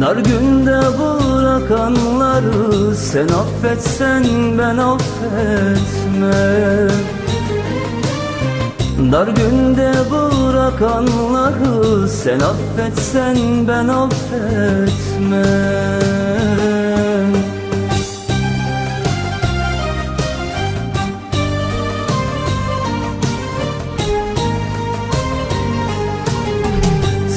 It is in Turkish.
Dar günde bırakanları Sen affetsen ben affetmem. Dar günde bırakanları Sen affetsen ben affetmem